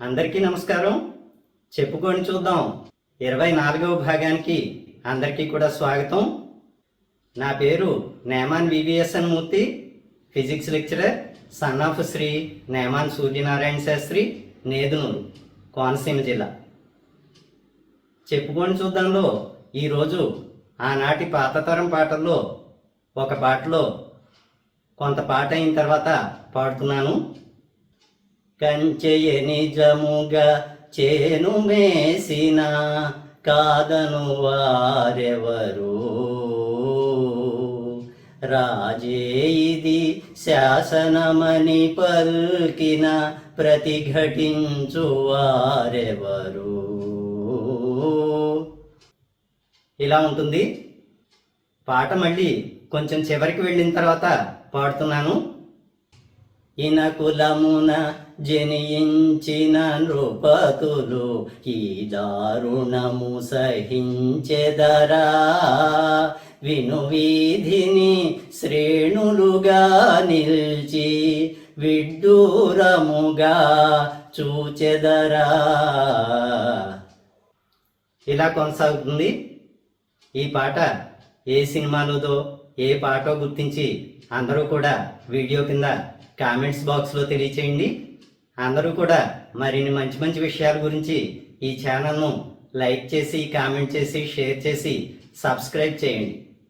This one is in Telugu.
అందరికీ నమస్కారం. చెప్పుకొని చూద్దాం. ఇరవై నాలుగవ భాగానికి అందరికీ కూడా స్వాగతం. నా పేరు Neman V V S N Murthy physics lecturer son of Shri Neman Suryanarayana Sastry Nedunuru Konaseema జిల్లా. చెప్పుకొని చూద్దాంలో ఈరోజు ఆనాటి పాతతరం పాటల్లో ఒక పాటలో కొంత పాట అయిన తర్వాత పాడుతున్నాను. కంచెయ నిజముగా చేను మేసిన కాదను వారెవరు? రాజే ఇది శాసనమని పల్కిన ప్రతిఘటించు వారెవరు ఇలా ఉంటుంది. పాట మళ్ళీ కొంచెం చివరికి వెళ్ళిన తర్వాత పాడుతున్నాను. ఇనకులమున జనించిన నృపతులు ఈ దారుణము సహించెదరా. విను వీధిని శ్రేణులుగా నిల్చి విడ్డూరముగా చూచెదరా. ఇలా కొనసాగుతుంది ఈ పాట. ఏ సినిమాలోదో ఏ పాటో గుర్తించి అందరూ కూడా వీడియో కింద కామెంట్స్ బాక్స్లో తెలియచేయండి. అందరూ కూడా మరిన్ని మంచి మంచి విషయాల గురించి ఈ ఛానల్ను లైక్ చేసి కామెంట్ చేసి షేర్ చేసి సబ్స్క్రైబ్ చేయండి.